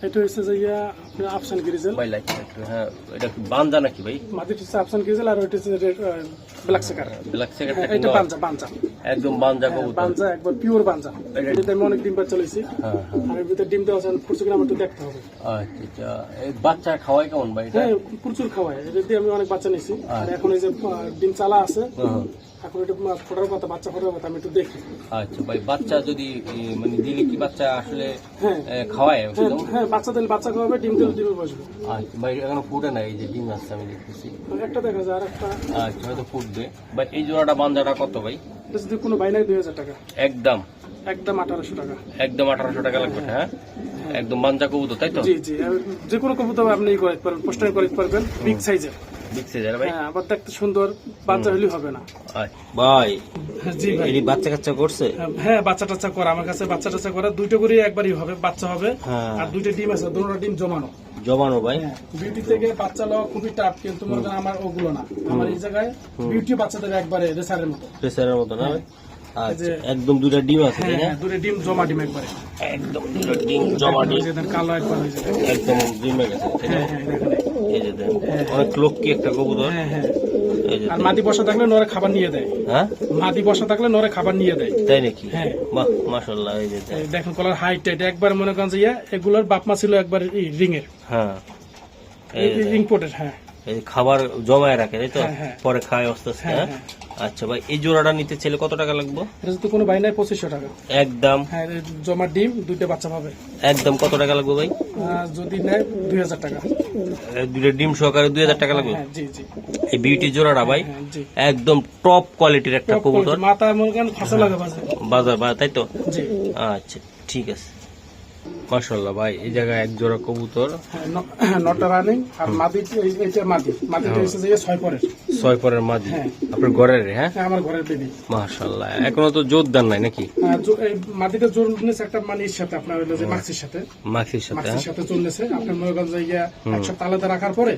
S2: এটা হচ্ছে যে ইয়া আপনার আফসান গিরিজেল
S1: ভাই লাইক হ্যাঁ এটা কি বান্দা নাকি ভাই?
S2: মাদিটা হচ্ছে আফসান গিরিজেল আর ওইটা হচ্ছে ব্ল্যাক সেকার
S1: ব্ল্যাক
S2: হ্যাঁ,
S1: সেকেন্ড
S2: এটা বাঞ্জা বাঞ্জা
S1: একদম বান্দা কবুতর।
S2: বাঞ্জা একবার পিওর বাঞ্জা
S1: এটা-
S2: আমি অনেক ডিম পার চলেছি।
S1: হ্যাঁ হ্যাঁ।
S2: আর এর ভিতরে ডিম দেওয়া আছে প্রচুর আমার একটু দেখতে হবে।
S1: আচ্ছা এই বাচ্চা খাওয়াই কেমন ভাই এটা?
S2: হ্যাঁ প্রচুর খাওয়ায়। এটা দিয়ে আমি অনেক বাচ্চা নিয়েছি। আর এখন এই যে ডিম চালা আছে।
S1: হ্যাঁ,
S2: এখন এটা ফোটার কথা বাচ্চা ফোটার কথা আমি একটু দেখি।
S1: আচ্ছা ভাই বাচ্চা যদি মানে দিলে কি বাচ্চা আসলে
S2: হ্যাঁ।
S1: খাওয়ায়?
S2: হ্যাঁ হ্যাঁ বাচ্চা দিলে বাচ্চা খাওয়াবে ডিম দিলে ডিমে বসবে।
S1: আচ্ছা ভাই এখনও ফুটে নাই এই যে ডিম আসছে আমি দেখতেছি।
S2: একটা দেখা যায় আর একটা
S1: আচ্ছা হয়তো ফুটবে। ভাই এই জোড়াটা বান্দাটা কত ভাই?
S2: এটা যদি কোনো বাইনাই দুই হাজার টাকা।
S1: একদম।
S2: একদম আঠারোশো টাকা।
S1: একদম আঠারোশো টাকা লাগবে হ্যাঁ? একদম বাঞ্জা কবুতর তাই তো?
S2: জি জি। যে কোনো কবুতর আপনি করতে পারবেন পোস্টার করতে পারবেন বিগ সাইজের
S1: ভাই?
S2: হ্যাঁ আবার দেখতে সুন্দর বাচ্চা হলে হবে না।
S1: ভাই
S2: জি ভাই।
S1: এটি বাচ্চা কাচ্চা করছে?
S2: হ্যাঁ বাচ্চা টাচ্চা করা আমার কাছে বাচ্চা টাচ্চা করা দুইটা করে একবারই হবে বাচ্চা হবে
S1: হ্যাঁ।
S2: আর দুইটা ডিম আছে দুটো ডিম জমানো।
S1: জমানো ভাই?
S2: বিউটি থেকে বাচ্চা লওয়া খুবই টাফ কিন্তু মনে করেন আমার ওগুলো না। আমার এই জায়গায় বিউটি বাচ্চা একবারে রেসারের মতো।
S1: প্রেসারের মতো না ভাই? আচ্ছা একদম দুটা ডিম আছে
S2: হ্যাঁ
S1: তাই না?
S2: হ্যাঁ দুটো ডিম জমা ডিম একবারে।
S1: একদম দুটা ডিম জমা ডিম।
S2: কালো একবার হয়েছে
S1: একদম ডিমে গেছে না?
S2: হ্যাঁ হ্যাঁ দেখেন।
S1: এই যে দেন অনেক লক্ষ্মী একটা কবুতর?
S2: হ্যাঁ হ্যাঁ। আর মাদি বসা থাকলে নরে খাবার নিয়ে দেয়।
S1: হ্যাঁ?
S2: মাদি বসা থাকলে নরে খাবার নিয়ে দেয়।
S1: তাই নাকি?
S2: হ্যাঁ।
S1: বাহ মাশাল্লাহ এই যে
S2: দেখেন কলার হাইট টাইট একবার মনে করেন যে এগুলোর বাপ মা ছিল একবার রিং এর
S1: হ্যাঁ। এই।
S2: রিং হ্যাঁ।
S1: খাবার জমায় রাখে তাই তো। পরে খায় আস্তে আস্তে
S2: হ্যাঁ,
S1: হ্যাঁ? আচ্ছা ভাই এই জোড়াটা নিতে ছেলে কত টাকা লাগবে?
S2: এটা যদি কোনো ভাই নাই পঁচিশশো টাকা।
S1: একদম।
S2: হ্যাঁ জমা ডিম দুইটা বাচ্চা পাবে।
S1: একদম কত টাকা লাগবে ভাই?
S2: যদি নেয় দুই হাজার টাকা।
S1: এই দুটো ডিম সহকারে দুই হাজার টাকা লাগবে?
S2: হ্যাঁ জি জি।
S1: এই বিউটি জোড়াটা ভাই
S2: হ্যাঁ
S1: একদম টপ কোয়ালিটির একটা কবুতর।
S2: মাথা মনে করেন ফাঁসা লাগে বাজে
S1: বাজার বা তাই তো?
S2: জি।
S1: আচ্ছা ঠিক আছে। মাশাল্লাহ ভাই এই জায়গায় এক জোড়া কবুতর।
S2: হ্যাঁ, নটা রানিং আর মাদি এইটা মাদি মাদিটা এসে যে ছয় পরের।
S1: ছয় পরের মাঝি
S2: হ্যাঁ।
S1: আপনার ঘরের হ্যাঁ?
S2: হ্যাঁ আমার ঘরের বেবি
S1: মাশাল্লাহ এখনও তো জোরদার নাই নাকি?
S2: মাদিটা জোর নিয়েছে একটা মানির সাথে আপনার হইল যে মাক্সির সাথে।
S1: মাখির সাথে হ্যাঁ?
S2: মাক্সির সাথে জোর নিয়েছে আপনার মনে জায়গা এক সপ্তাহ আলাদা রাখার পরে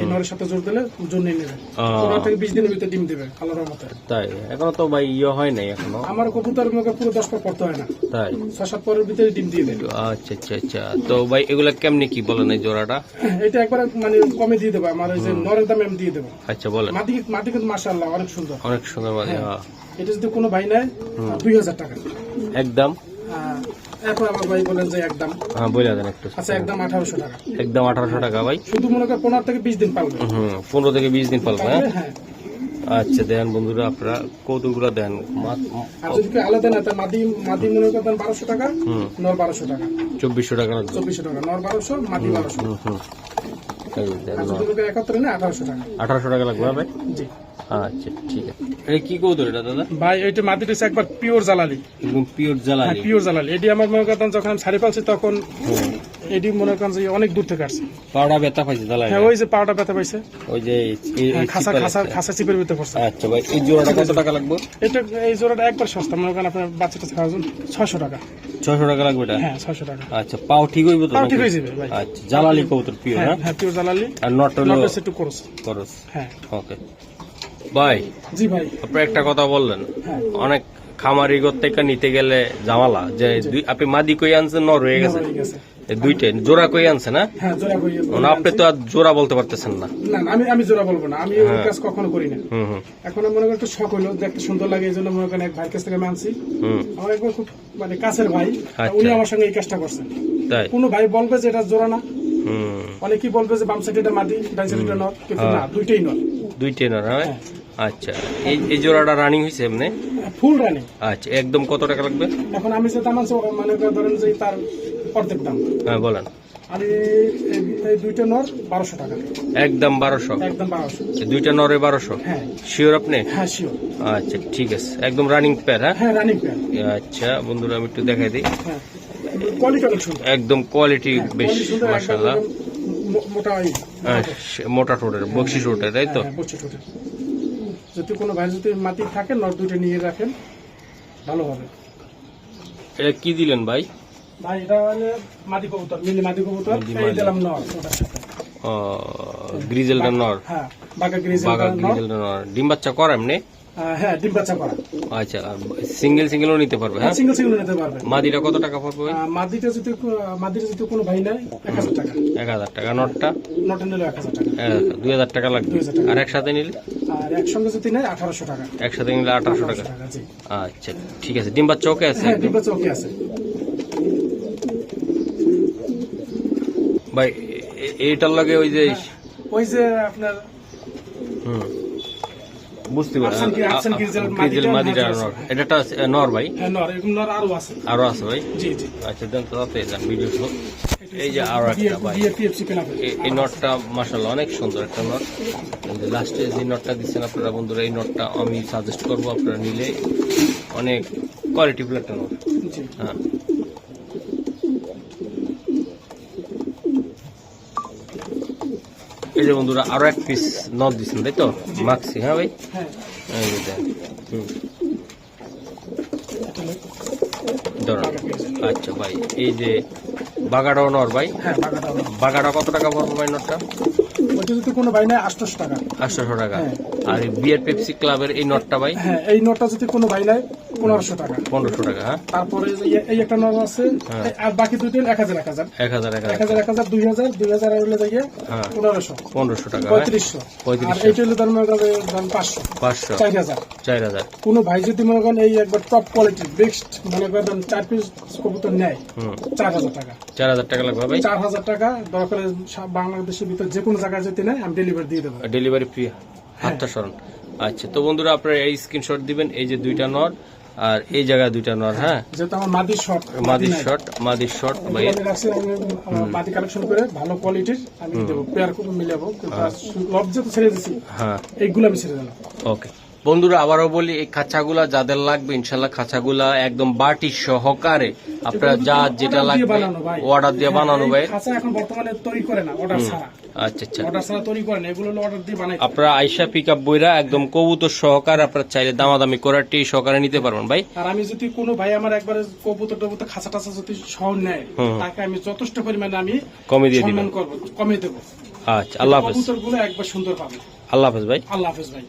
S2: এই নরের সাথে জোর দিলে জোর নিয়ে নেবে। পনেরো থেকে বিশ দিনের ভিতরে ডিম দেবে আল্লাহর মতে
S1: তাই এখনও তো ভাই ইয়ে হয় নাই এখনও।
S2: আমার কবুতর মুখে পুরো দশ পর পড়তে হয় না।
S1: তাই।
S2: ছয় সাত পরের ভিতরে ডিম দিয়ে দেবে।
S1: আচ্ছা আচ্ছা আচ্ছা। তো ভাই এগুলা কেমনি কি বলেন এই জোড়াটা?
S2: এটা একবার মানে কমে দিয়ে দেবো আমার ওই যে নরের দামে আমি দিয়ে দেবো।
S1: আচ্ছা বলেন।
S2: মাটি মাটি কিন্তু মাসাল্লাহ অনেক সুন্দর।
S1: অনেক সুন্দর হ্যাঁ।
S2: এটা যদি কোনো ভাই নেয় দুই হাজার টাকা।
S1: একদম
S2: এরপর আমার ভাই বলেন যে একদম
S1: হ্যাঁ বলে দেন একটু।
S2: আচ্ছা একদম আঠারোশো টাকা।
S1: একদম আঠারোশো টাকা ভাই।
S2: শুধু মনে করেন পনেরো থেকে বিশ দিন পালবে।
S1: হুম পনেরো থেকে বিশ দিন পালবে হ্যাঁ?
S2: হ্যাঁ।
S1: আচ্ছা দেন বন্ধুরা আপনারা কৌতুকগুলো দেন। মা-
S2: আর যদি আলাদা না তার মাদি মাদি মনে করেন বারোশো টাকা নর বারোশো টাকা।
S1: চব্বিশশো টাকা
S2: চব্বিশশো টাকা নর বারোশো মাদি বারোশো। নেয় আঠারোশো টাকা।
S1: আঠারোশো টাকা লাগবে ভাই
S2: জি।
S1: আচ্ছা ঠিক আছে। এটা কি কৌতুক এটা দাদা?
S2: ভাই এইটা মাটিটা একবার পিওর জ্বালালি।
S1: একদম পিওর
S2: হ্যাঁ পিওর জ্বালালি। এটি আমার মনে যখন আমি শাড়ি পালছি তখন এটি মনে করেন যে অনেক দূর থেকে আসছে।
S1: পাউডা ব্যথা পাইছে জ্বালানি
S2: হ্যাঁ ওই যে পাওয়াটা ব্যথা পাইছে।
S1: ওই যে এই-
S2: হ্যাঁ,
S1: এই
S2: খাসা খাসা খাসা চিপের ভিতরে পড়ছে।
S1: আচ্ছা ভাই এই জোড়াটা কত টাকা লাগবে?
S2: এটা এই জোড়াটা একবার সস্তা। মনে করেন আপনার বাচ্চাটা জন্য ছয়শো টাকা।
S1: ছয়শো টাকা লাগবে এটা?
S2: হ্যাঁ ছয়শো টাকা।
S1: আচ্ছা পাও ঠিক হইব তো
S2: ঠিক হয়ে যাবে
S1: আচ্ছা জ্বালালি কবুতর পিওর
S2: হ্যাঁ পিওর জ্বালালি।
S1: আর নট
S2: একটু করস
S1: খরচ
S2: হ্যাঁ।
S1: ওকে ভাই
S2: জি ভাই।
S1: আপনি একটা কথা বললেন।
S2: হ্যাঁ
S1: অনেক খামারি থেকে নিতে গেলে জামালা যে আপনি মাদি কই আনছেন নর হয়ে গেছে?
S2: ঠিক
S1: দুইটাই জোড়া কই আনছে না
S2: হ্যাঁ করি
S1: মানে আপনি তো আর জোড়া বলতে পারতেছেন না।
S2: আমি আমি জোড়া বলব না। আমি ওই কাজ কখনো করি না। এখন মনে করেন একটু শখ দেখতে সুন্দর লাগে এই জন্য মনে করেন এক ভাইয়ের কাছ থেকে আমি আনছি। আমার একবার খুব মানে কাছের ভাই
S1: আচ্ছা।
S2: উনি আমার সঙ্গে এই কাজটা করছেন। কোনো ভাই বলবে যে এটা জোড়া না। অনেকেই বলবে যে বাম সাইডে মাটি ডান সাইডে নর কিন্তু
S1: হ্যাঁ।
S2: না দুইটাই নর
S1: দুইটাই নর হ্যাঁ? আচ্ছা। এই এই জোড়াটা রানিং হয়েছে এমনি?
S2: ফুল রানিং
S1: আচ্ছা একদম কত টাকা লাগবে?
S2: এখন আমি যে দাম আছে মানে ধরেন যে তার অর্ধেক দাম।
S1: হ্যাঁ বলেন।
S2: আর এই- দুইটা নর বারোশো টাকা।
S1: একদম বারোশো।
S2: একদম বারোশো।
S1: দুইটা নরে বারোশো?
S2: হ্যাঁ।
S1: শিওর আপনি?
S2: হ্যাঁ শিওর
S1: আচ্ছা ঠিক আছে। একদম রানিং প্যার হ্যাঁ?
S2: হ্যাঁ রানিং
S1: আচ্ছা বন্ধুরা আমি একটু দেখাই দিই।
S2: হ্যাঁ। অনেক
S1: একদম কোয়ালিটি বেশ
S2: Quality সুন্দর,
S1: মাসাল্লাহ
S2: মোটা
S1: হ্যাঁ, মোটা বক্সি ঠোঁটের তাই তো?
S2: হ্যাঁ। যদি কোনো ভাই যদি মাটি থাকে নর দুইটা নিয়ে রাখেন ভালো হবে।
S1: এটা কি দিলেন ভাই?
S2: ভাই এটা মাটি কবুতর মিলি মাটি কবুতর এই দিলাম নর
S1: ও গ্রিজেলটা নর?
S2: হ্যাঁ
S1: বাগা গ্রিজেলটা নর। ডিম বাচ্চা কর এমনি?
S2: হ্যাঁ ডিম বাচ্চা করা।
S1: আচ্ছা সিঙ্গেল সিঙ্গেলও নিতে পারবে হ্যাঁ?
S2: সিঙ্গেল সিঙ্গেল নিতে পারবে।
S1: মাদিটা কত টাকা পড়বে
S2: মাদিটা যদি মাদিটা যদি কোনো ভাই নেয় এক হাজার টাকা।
S1: এক হাজার টাকা নটটা?
S2: নটা নিলে এক হাজার টাকা।
S1: দুই হাজার টাকা লাগবে। আর একসাথে নিলে?
S2: আর একসঙ্গে যদি নেয় আঠারোশো টাকা।
S1: একসাথে নিলে আঠারোশো টাকা। আচ্ছা ঠিক আছে। ডিম বাচ্চা ওকে আছে?
S2: হ্যাঁ ডিম বাচ্চা ওকে আছে।
S1: ভাই এইটার লাগে ওই যে
S2: ওই যে আপনার
S1: হুম। বুঝতে পারছি।
S2: আফসান কি- আফসান গ্রিজেল
S1: গ্রিজেল
S2: মাদিটা।
S1: নর এটা নর ভাই?
S2: হ্যাঁ নর এরকম নর আরও আছে।
S1: আরও আছে ভাই?
S2: জি জি।
S1: আচ্ছা দেন তো তাতে যান ভিডিও এই যে আরও একটা ভাই। এই নটটা মাসাল্লাহ অনেক সুন্দর একটা নট। লাস্টে যে নটটা দিচ্ছেন আপনারা বন্ধুরা এই নটটা আমি সাজেস্ট করব আপনারা নিলে অনেক কোয়ালিটিফুল একটা নট। হ্যাঁ। এই যে বন্ধুরা আরও এক পিস নট দিচ্ছেন তাই তো? মাক্সি হ্যাঁ ভাই? ধরুন আচ্ছা ভাই এই যে বাগাটাও নর ভাই?
S2: হ্যাঁ বাগাটা
S1: কত টাকা পড়বে ভাই নটটা
S2: যদি কোনো ভাই নেয় আটশোশো টাকা।
S1: আটশোশো টাকা।
S2: হ্যাঁ।
S1: আর এই বিয়ার পেপসি ক্লাবের এই নটটা ভাই?
S2: হ্যাঁ এই নোটটা যদি কোনো ভাই নেয় পনেরোশো টাকা।
S1: পনেরোশো টাকা হ্যাঁ?
S2: তারপরে এই- এই একটা নোট আছে
S1: হ্যাঁ।
S2: আর বাকি দুটো এক হাজার এক হাজার।
S1: এক হাজার এক
S2: এক
S1: হাজার
S2: হাজার এক হাজার দুই হাজার দুই হাজার হলে যাইয়ে
S1: হ্যাঁ।
S2: পনেরোশো।
S1: পনেরোশো টাকা হ্যাঁ?
S2: পঁয়ত্রিশশো।
S1: পঁয়ত্রিশশো।
S2: এইটা হলে ধরুন পাঁচশো।
S1: পাঁচশো।
S2: চার হাজার।
S1: চার হাজার।
S2: কোনো ভাই যদি মনে করেন এই একবার টপ কোয়ালিটি বেস্ট মনে করেন চার পিস কবুতর নেয় চার হাজার টাকা।
S1: চার হাজার টাকা লাগবে ভাই?
S2: চার হাজার টাকা দরকার বাংলাদেশের ভিতর যে কোনো জায়গায় যদি নেয় আমি ডেলিভারি দিয়ে দেবো।
S1: ডেলিভারি ফ্রি হাতটা সরণ আচ্ছা তো বন্ধুরা আপনারা এই স্ক্রিনশট দিবেন এই যে দুইটা নট আর এই জায়গায় দুইটা নর হ্যাঁ?
S2: মাদির শর্ট
S1: মাদির শট মাদির শট
S2: কালেকশন করে ভালো কোয়ালিটির আমি দেবো পেয়ার করে মিলাবো কিন্তু আর ছেড়ে দিছি
S1: হ্যাঁ।
S2: এইগুলো আমি ছেড়ে দিলাম।
S1: ওকে বন্ধুরা আবারও বলি এই খাঁচাগুলা যাদের লাগবে ইনশাল্লাহ খাঁচাগুলা একদম বাটি সহকারে আপনারা যা যেটা লাগবে অর্ডার দিয়ে বানানো ভাই।
S2: এখন বর্তমানে তৈরি করে না অর্ডার ছাড়া।
S1: আচ্ছা আচ্ছা।
S2: অর্ডার ছাড়া তৈরি করে না এগুলো অর্ডার দিয়ে বানাই
S1: আপনারা আইসা পিক আপ বইরা একদম কবুতর সহকারে আপনারা চাইলে দামাদামি করার টি সহকারে নিতে পারবেন ভাই।
S2: আর আমি যদি কোনো ভাই আমার একবারে কবুতর টবুতর খাঁচা টাচা যদি সহ নেয় তাকে আমি যথেষ্ট পরিমাণে আমি
S1: কমে দিয়ে দিবেন
S2: কমে দেবো।
S1: আচ্ছা আল্লাহ হাফেজ।
S2: কবুতর একবার সুন্দর পাবে।
S1: আল্লাহ হাফেজ ভাই।
S2: আল্লাহ হাফেজ ভাই।